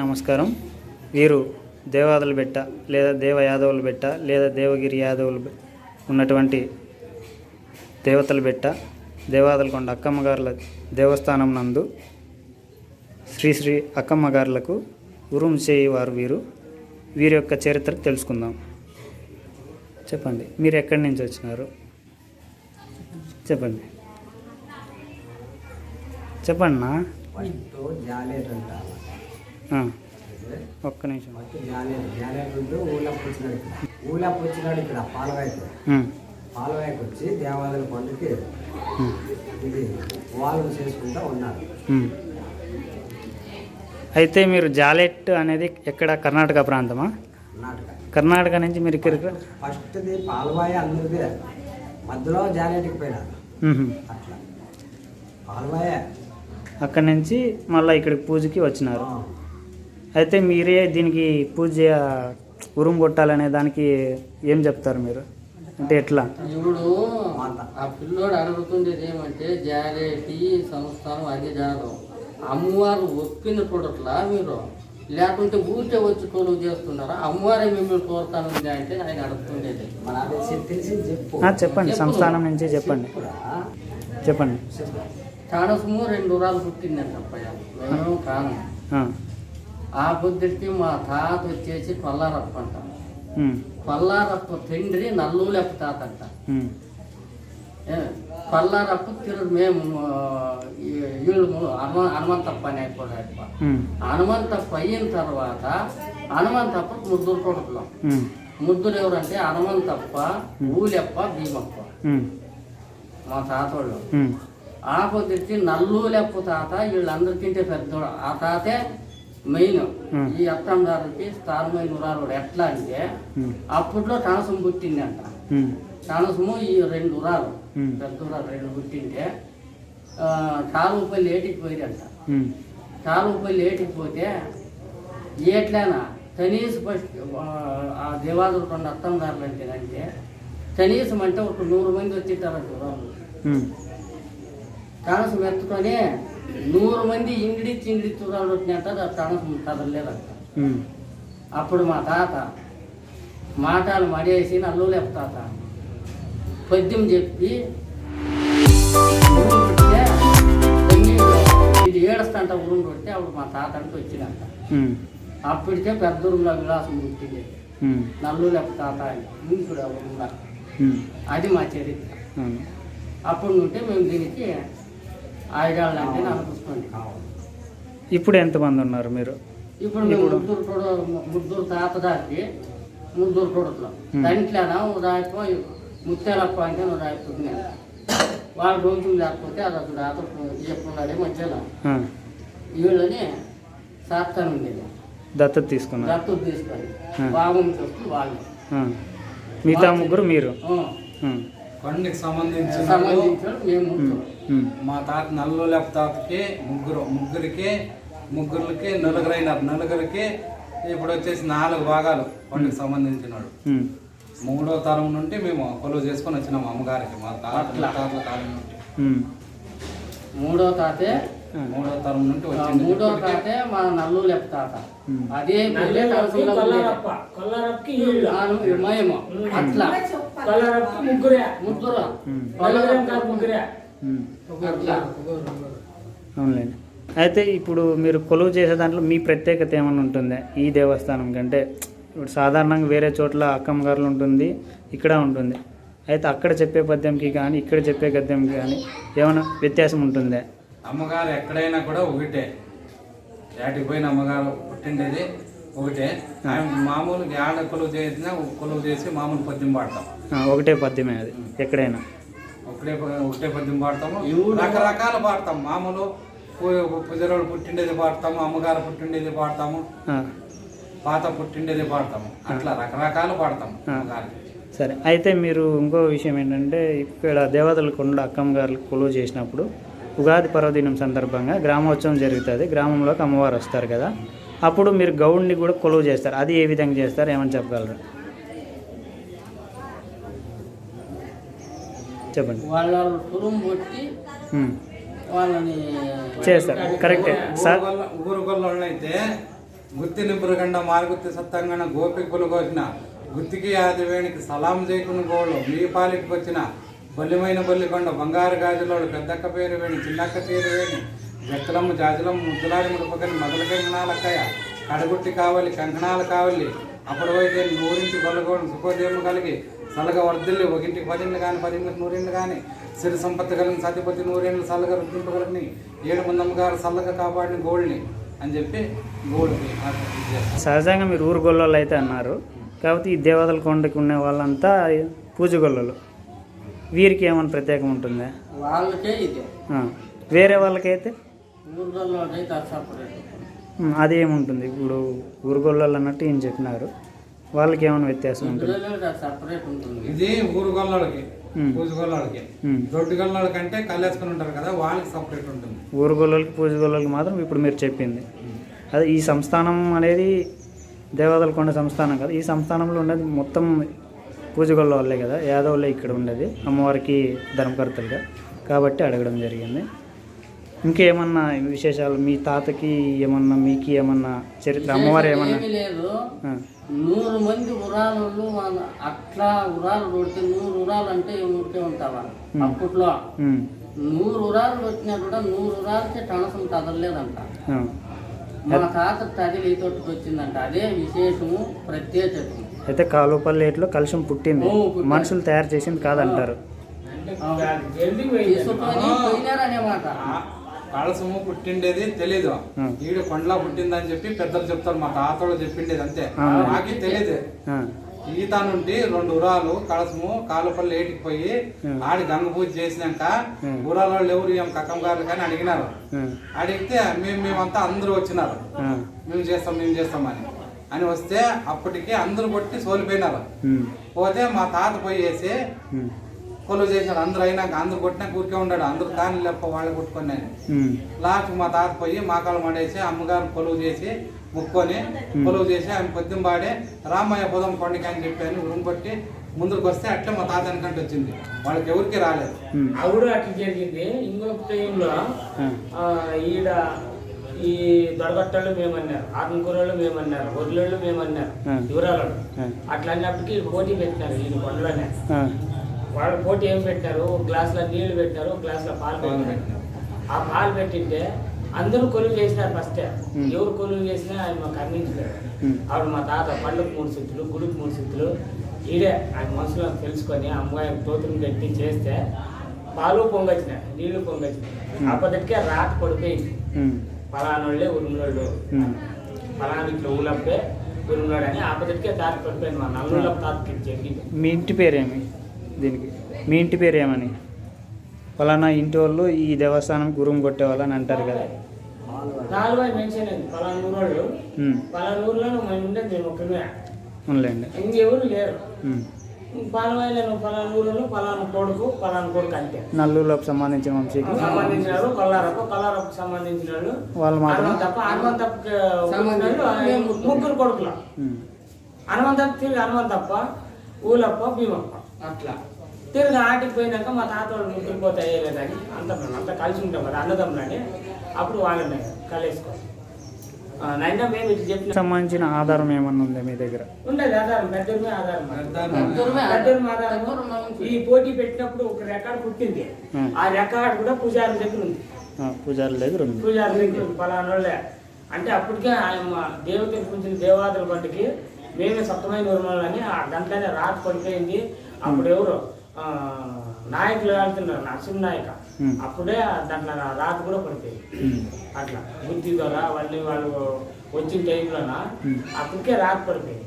నమస్కారం. వీరు దేవాదుల బెట్ట లేదా దేవ యాదవుల బెట్ట లేదా దేవగిరి యాదవులు ఉన్నటువంటి దేవతల బెట్ట దేవాదలకొండ అక్కమ్మగారుల దేవస్థానం నందు శ్రీ శ్రీ అక్కమ్మగారులకు ఉరుం చేయి వారు. వీరు వీరి యొక్క చరిత్ర తెలుసుకుందాం. చెప్పండి మీరు ఎక్కడి నుంచి వచ్చినారు? చెప్పండి. చెప్పండి ఒక్క నిమిషం. ఊళ్ళకి వచ్చినాడు ఇక్కడ. ఊళ్ళకి వచ్చినాడు ఇక్కడ పాలవాయికి పాలవాయికి వచ్చి దేవాలయ పండుగకి ఉమ్, ఇది వాళ్ళు చేసుకుంటూ ఉన్నారు. అయితే మీరు జాలెట్ అనేది ఎక్కడ? కర్ణాటక ప్రాంతమా? కర్ణాటక. నుంచి మీరు ఇక్కడికి ఫస్ట్ది పాలవాయి అందరిదే మధ్యలో జాలేట్కి పోయినారు. అట్లా. పాలవాయే అక్కడి నుంచి మళ్ళీ ఇక్కడికి పూజకి వచ్చినారు. అయితే మీరే దీనికి పూజ ఉరుం కొట్టాలనే దానికి ఏం చెప్తారు మీరు? అంటే ఎట్లా? ఇప్పుడు. ఆ పిల్లోడు అడుగుతుండేది ఏమంటే జారేటి సంస్థానం అది జారం అమ్మవారు ఒప్పిన చూడట్లా మీరు లేకుంటే ఊరికే వచ్చి కొలువు చేస్తున్నారా? అమ్మవారే మిమ్మల్ని కోరుతాను అంటే ఆయన అడుగుతుండేది. మన అది చె- తెలిసి చెప్పు. ఆ, చెప్పండి. సంస్థానం నుంచి చెప్పండి. చెప్పండి. చెప్పు. తాడసము రెండు రాళ్ళు పుట్టిందంట అప్పయ్య. మేము కాను. ఆ, బుద్ధికి మా తాత వచ్చేసి కొల్లారప్ప అంట. కొల్లారప్ప తండ్రి నల్లూలెప్ప తాత అంట. కొల్లారప్ప తిరు మేము వీళ్ళు హనుమ హనుమంతప్ప అని ఉమ్, హనుమంతప్ప అయిన తర్వాత హనుమంతప్ప ముద్దులు కొడుకులు. ముద్దులు ఎవరంటే హనుమంతప్ప ఊలెప్ప భీమప్ప. మా తాతోళ్ళు. ఆ పొద్దుకి నల్లూలెప్ప తాత వీళ్ళందరికంటే పెద్దోడు. ఆ తాతే మెయిన్. ఈ అత్తందారుకి స్థానమైన ఉరాలు ఎట్లా అంటే అప్పట్లో టానసం పుట్టిందంట. టానసము ఈ రెండు ఉరాలు. పెద్ద ఉరాలు రెండు పుట్టింటే ఆ, కాలువపల్లి ఏటికి పోయిందంట ఉమ్, కాలువపల్లి ఏటికి పోతే ఏట్లేనా కనీసం ఫస్ట్ ఆ దేవాదులు రెండు అత్తందారులు అంటే అంటే కనీసం అంటే ఒక నూరు మంది వచ్చింటారంట ఉరాలు కనసం ఎత్తుకొని నూరు మంది ఇంగిడిచ్చి ఇంగిడిచ్చి వచ్చినట్ట ఆ కనసం కదలలేదంట. అప్పుడు మా తాత మాటలు మడేసి నల్లు లేపు తాత పద్యం చెప్పి ఇది ఏడుస్తంట ఉరుము కొడితే అప్పుడు మా తాత అంటే వచ్చినంట ఉమ్, అప్పటికే పెద్ద ఉరుములో విలాసం పుట్టింది. నల్లు లేపు తాత అని. ఉమ్, అది మా చరిత్ర. అప్పుడు నుండి మేము దీనికి ఆయుధాలు అంటే అనుకుంటుంది ఇప్పుడు ఎంతమంది ఉన్నారు మీరు? ఇప్పుడు ముద్దురు కూడా ముద్దురు తాత దాటి ముద్దురు కొడుకులు. దాంట్లోనా ఒక దాయిపో ముత్యాలప్ప అంటే ఒక దాయిపోతుంది వాళ్ళ రోజులు లేకపోతే అది అసలు రాత చెప్పున్నాడే మధ్యలో వీళ్ళని సాత్తాను ఉండేది. దత్తత తీసుకున్నారు. దత్తు తీసుకొని. బాబుని చూస్తూ వాళ్ళు మిగతా ముగ్గురు మీరు? కొండకి సంబంధించిన సంబంధించిన మేము మా తాత నల్లుల తాతకి ముగ్గురు ముగ్గురికి ముగ్గురికి నలుగురైనారు. నలుగురికి ఇప్పుడు వచ్చేసి నాలుగు భాగాలు కొండకి సంబంధించినాడు ఉమ్, మూడో తరం నుండి మేము కొలువు చేసుకొని వచ్చినాం అమ్మగారికి మా తాత. తాతల కాలం నుండి. మూడో తాతే మూడో తరం నుండి వచ్చింది. మూడో ఇప్పటికే తాతే మా నల్లు లెప్ప తాత. ఉమ్, అదే పెళ్ళే కలసంలో మేము అట్లా. ముగ్గురే. ముగ్గురు. ముగ్గురే. అట్లా. అవునులేండి. అయితే ఇప్పుడు మీరు కొలువు చేసే దాంట్లో మీ ప్రత్యేకత ఏమైనా ఉంటుందా? ఈ దేవస్థానం కంటే ఇప్పుడు సాధారణంగా వేరే చోట్ల అక్కమ్మ గారులు ఉంటుంది ఇక్కడ ఉంటుంది. అయితే అక్కడ చెప్పే పద్యంకి కానీ ఇక్కడ చెప్పే పద్యంకి కానీ ఏమైనా వ్యత్యాసం ఉంటుందా? అమ్మగారు ఎక్కడైనా కూడా ఒకటే. ఏటికి పోయిన అమ్మగారు పుట్టిండేది ఒకటే. ఆమె మామూలుగా ఏడ కొలువు చేసినా కొలువు చేసి మామూలు పద్యం పాడతాం. ఆ, ఒకటే పద్యమే అది ఎక్కడైనా. ఒకటే ఒకటే పద్యం పాడతాము. రకరకాల పాడతాం. మామూలు పుజరోడు పుట్టిండేది పాడతాము అమ్మగారు పుట్టిండేది పాడతాము పాత పుట్టిండేది పాడతాము. అట్లా రకరకాలు పాడతాము. అమ్మగారికి సరే అయితే మీరు ఇంకో విషయం ఏంటంటే ఇక్కడ దేవతల కొండ అక్కమ్మ గారు కొలువు చేసినప్పుడు ఉగాది పర్వదినం సందర్భంగా గ్రామోత్సవం జరుగుతుంది. గ్రామంలోకి అమ్మవారు వస్తారు కదా. అప్పుడు మీరు గౌడ్ని కూడా కొలువు చేస్తారు. అది ఏ విధంగా చేస్తారు? ఏమని చెప్పగలరు? చెప్పండి. వాళ్ళ కొట్టి చేస్తారు. కరెక్టే. సార్? ఊరు గొల్లైతే గుత్తి నిపురగండ మారుగుత్తి సత్తంగన గోపికులు కోసిన గుత్తికి ఆదివేణికి సలాం చేయకుని గోళ్ళు మీ పాలిటికి వచ్చిన బొల్లిమైన బొల్లికొండ బంగారు గాజులోడు పెద్దక్క పేరు వేణి చిన్నక్క తీరు వేణి జక్కలమ్మ జాజులమ్మ ముద్దులాడి ముడుపకని మొదల కంకణాలక్కయ్య కడగుట్టి కావాలి కంకణాలు కావాలి అప్పుడు అయితే నూరింటి గొల్లగోడు సుఖోదయం కలిగి సలగ వర్ధిల్లి ఒకింటికి పదిండ్లు కానీ పదిండ్లకు నూరిండ్లు కానీ సిరి సంపత్తి కలిగిన సతిపతి నూరేళ్ళు సల్లగ రుద్దింపగలని ఏడు ముందమ్మ గారు సల్లగ కాపాడిన గోల్డ్ని అని చెప్పి గోల్డ్కి సహజంగా మీరు ఊరు గొల్లలు అయితే అన్నారు. కాబట్టి ఈ దేవతల కొండకి ఉన్న వాళ్ళంతా పూజ గొల్లలు. వీరికి ఏమైనా ప్రత్యేకం ఉంటుందా? వాళ్ళకే ఇది. వేరే వాళ్ళకైతే? అది సపరేట్ ఉమ్, అది ఏముంటుంది? ఇప్పుడు ఊరు గొల్లలు అన్నట్టు ఏం చెప్పినారు. వాళ్ళకి ఏమైనా వ్యత్యాసం ఉంటుంది? ఇది ఊరు గొల్లలకి ఉమ్. పూజ గొల్లలకి ఉమ్. దొడ్డు గొల్లల కంటే కళ్ళేసుకుని ఉంటారు కదా వాళ్ళకి సపరేట్ ఉంటుంది. ఊరు గొల్లలకి పూజ గొల్లలకి మాత్రం ఇప్పుడు మీరు చెప్పింది. అదే ఈ సంస్థానం అనేది దేవతల కొండ సంస్థానం కదా. ఈ సంస్థానంలో ఉండేది మొత్తం పూజ గొల్ల వాళ్ళే కదా యాదవులే ఇక్కడ ఉండేది అమ్మవారికి ధర్మకర్తలుగా కాబట్టి అడగడం జరిగింది. ఇంకేమన్నా విశేషాలు? మీ తాతకి ఏమన్నా మీకు ఏమన్నా చరిత్ర అమ్మవారు ఏమన్నా? ఏమీ లేదు. నూరు మంది ఉరాలు మన అట్లా ఉరాలు కొడితే నూరు ఉరాలు అంటే ఊరికే ఉంటావా? అప్పట్లో. నూరు ఉరాలు వచ్చినా కూడా నూరు ఉరాలకి టనసం కదలలేదంట. ఆ. మా తాత తగిలి తోటికి వచ్చిందంట అదే విశేషము ప్రత్యేకము అయితే కాలుపల్లేట్లో కలుషం పుట్టింది. మనుషులు తయారు చేసింది కాదంటారు. కళసము పుట్టిండేది తెలీదు. ఈడ కొండలా పుట్టిందని చెప్పి పెద్దలు చెప్తారు. మా తాతలు చెప్పిండేది అంతే. మాకి తెలియదు ఈత నుండి రెండు ఉరాలు కళసము కాలుపల్లి ఏటికి పోయి. ఆడి గంగ పూజ చేసినాక. ఊరాల వాళ్ళు ఎవరు ఏం కక్కం గారు కానీ అడిగినారు. అడిగితే మేము మేమంతా అందరూ వచ్చినారు. మేము చేస్తాం మేము చేస్తామని అని వస్తే అప్పటికి అందరూ కొట్టి సోలిపోయినారు. పోతే మా తాత పోయేసి ఉమ్, కొలువు చేసినారు అందరూ అయినాక అందరూ కొట్టినాక ఊరికే ఉన్నాడు అందరూ కానీ లేప వాళ్ళు కొట్టుకొని లాస్ట్ మా తాత పోయి మాకాలు మడేసి అమ్మగారు కొలువు చేసి ముక్కొని కొలువు చేసి ఆయన పొద్దున పాడే రామయ్య పొదం కొండకి అని చెప్పాను. రూమ్ కొట్టి ముందుకు వస్తే అట్లే మా తాత వెనకంటే వచ్చింది. వాళ్ళకి ఎవరికి రాలేదు. అప్పుడు అట్లా జరిగింది. ఇంకొక టైంలో ఈడ ఈ దొడగట్టలు మేమన్నారు ఆత్మకూరలు మేమన్నారు ఒర్రెళ్ళు మేమన్నారు ఆ. అట్లా అన్నప్పటికీ పోటీ పెట్టినారు ఈ కొండలోనే. వాళ్ళు పోటీ ఏం పెట్టారు? ఒక గ్లాసులో నీళ్ళు పెట్టారు ఒక గ్లాసులో పాలు పెట్టారు. ఆ పాలు పెట్టింటే అందరూ కొలువు చేసినారు ఫస్ట్. ఎవరు కొలువు చేసినా ఆయన మాకు అందించలేరు ఉమ్, ఆవిడ మా తాత పళ్ళకు మూడు సుత్తులు గుడికి మూడు సుత్తులు ఈడే ఆయన మనసులో తెలుసుకొని అమ్మాయి తోతులు కట్టి చేస్తే పాలు పొంగొచ్చినాయి నీళ్ళు పొంగొచ్చినాయి. అప్పటికే రాత పడిపోయింది. పలానోళ్ళే ఉరుములోళ్ళు ఉమ్, పలానా ఇట్లా ఊలప్పే ఉరుములోడు అని అప్పటికే తాత పడిపోయింది మా తాతకి జరిగింది మీ ఇంటి పేరేమి దీనికి? మీ ఇంటి పేరు ఏమని ఫలానా ఇంటి వాళ్ళు ఈ దేవస్థానం గురువు కొట్టేవాళ్ళు అని అంటారు కదా. నాలుగు మెన్షన్ అయింది పలానా ఊరోళ్ళు. పలానా ఊర్లో మేము ఉండేది మేము ఒక్కమే. అవునులేండి ఇంకెవరు లేరు. పలానా పలానా ఊరిలో పలానా కొడుకు పలానా కొడుకు అంతే. నల్లూరులోకి సంబంధించిన వంశీకి. సంబంధించిన వాళ్ళు కొల్లారప్ప కొల్లారప్పకు సంబంధించిన వాళ్ళు. వాళ్ళు మాత్రం హనుమంతప్పకి వాళ్ళు ముగ్గురు కొడుకులు. హనుమంతప్ప తిరిగి హనుమంతప్ప ఊలప్ప భీమప్ప. అట్లా. తిరిగి ఆటికి పోయినాక మా తాత వాళ్ళు ముగ్గురు పోతే అయ్యలేదని అంత అంతా కలిసి ఉంటాం కదా అన్నదమ్ములని. అప్పుడు వాళ్ళని కలిసుకో నైనా మేము ఇట్లా చెప్పిన సంబంధించిన ఆధారం ఏమన్నా ఉందా మీ దగ్గర? ఉండేది ఆధారం. ఈ పోటీ పెట్టినప్పుడు ఒక రికార్డు పుట్టింది. ఆ. రికార్డు కూడా పూజారి దగ్గర ఉంది. ఆ, పూజారి దగ్గర ఉంది. పూజారి దగ్గర పలానా వాళ్ళే. అంటే అప్పటికే ఆయన మా దేవతకి పుంచిన దేవాదుల పంటకి మేమే సప్తమైన నిర్మలని ఆ గంటనే రాత్రి పడిపోయింది. అప్పుడు ఎవరు? ఆ, నాయకులు వెళ్తున్నారు నరసింహ నాయక. అప్పుడే దాంట్లో రాత్రి కూడా పడిపోయింది అట్లా బుద్ధి ద్వారా వాళ్ళని వాళ్ళు వచ్చిన టైంలోన. అప్పటికే రాత్రి పడిపోయింది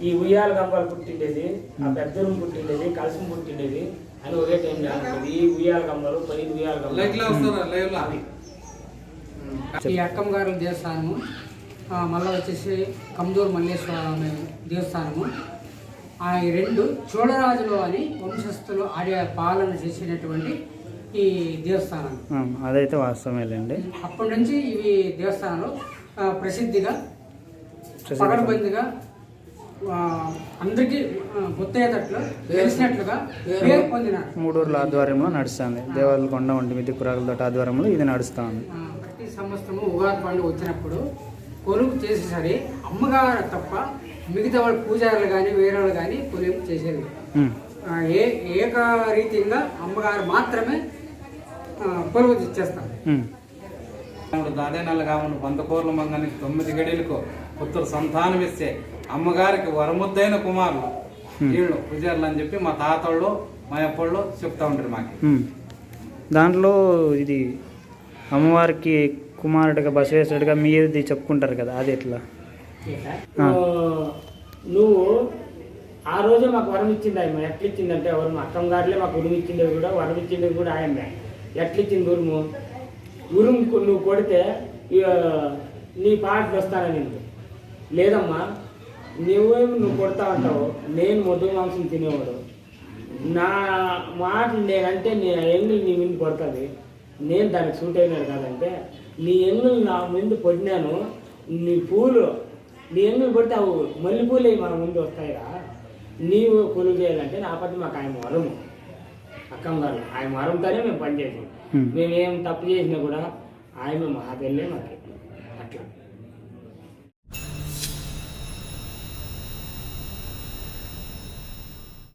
ఈ ఉయ్యాల గంపాలు పుట్టిండేది ఆ పెద్దరం పుట్టిండేది కలసం పుట్టిండేది అని ఒకే టైంలో ఉంటుంది ఈ ఉయ్యాల గంపలు పది ఉయ్యాల గంపలు. ఈ అక్కమ్మ గారి దేవస్థానము ఆ, మళ్ళా వచ్చేసి కమ్జోర్ మల్లేశ్వర దేవస్థానము. ఆ రెండు చోళరాజులు అని వంశస్థులు ఆడే పాలన చేసినటువంటి ఈ దేవస్థానం ఆ, అదైతే వాస్తవమేలేండి. అప్పటి నుంచి ఇవి దేవస్థానాలు ప్రసిద్ధిగా ప్రసిద్ధి. పగడబందిగా అందరికీ గుర్తయ్యేటట్లు తెలిసినట్లుగా పేరు పొందినారు. మూడూరుల ఆధ్వర్యంలో నడుస్తుంది. దేవాదుల కొండ వంటి మిద్ది పురాకులతో ఆధ్వర్యంలో ఇది నడుస్తూ ఉంది ఆ, ప్రతి సంవత్సరము ఉగాది పండుగ వచ్చినప్పుడు కొలువు చేసేసరి అమ్మగారు తప్ప మిగతా వాళ్ళ పూజారులు కానీ వేరే వాళ్ళు కానీ కొలువు చేసేది. ఉమ్. ఆ, ఏ ఏకరీతిగా అమ్మగారు మాత్రమే ఆ, కొలువు ఇచ్చేస్తారు ఉమ్. మూడు దాదే నెలగా ఉన్న బంతకూర్ల మంగానికి తొమ్మిది గడిలకు పుత్రుడు సంతానం ఇస్తే అమ్మగారికి వరముద్దైన కుమారులు. వీళ్ళు పూజారులు అని చెప్పి మా తాతళ్ళు మా అప్పళ్ళు చెప్తా ఉంటారు మాకు. దాంట్లో ఇది అమ్మవారికి కుమారుడిగా బసవేశ్వరుడిగా మీది చెప్పుకుంటారు కదా అది ఎట్లా? నువ్వు ఆ రోజే మాకు వరం ఇచ్చింది ఆయన ఎట్లా ఇచ్చిందంటే ఎవరు మా అక్కమ్మ గారులే మాకు ఉరుము ఇచ్చింది కూడా వరం ఇచ్చింది కూడా ఆయనే ఎట్లా ఇచ్చింది ఉరుము ఉరుము నువ్వు కొడితే నీ పాట వస్తానని నేను లేదమ్మా నువ్వేమి నువ్వు కొడతా అంటావు? నేను మొదటి మాంసం తినేవాడు. నా మాట నేనంటే నీ ఎంగులు నీ ముందు కొడుతుంది నేను దానికి సూట్ అయినాడు కాదంటే నీ ఎంగులు నా ముందు పడినాను. నీ పూలు నీ ఎంగులు పడితే అవు మల్లె పూలు అవి మన ముందు వస్తాయిరా. నీవు కొలువు చేయాలంటే నా పట్టి మాకు ఆయన వరము అక్కం గారు ఆయన వరంతోనే మేము పనిచేసాం. మేము ఏం తప్పు చేసినా కూడా ఆయన మా పెళ్ళే మాకు. అట్లా.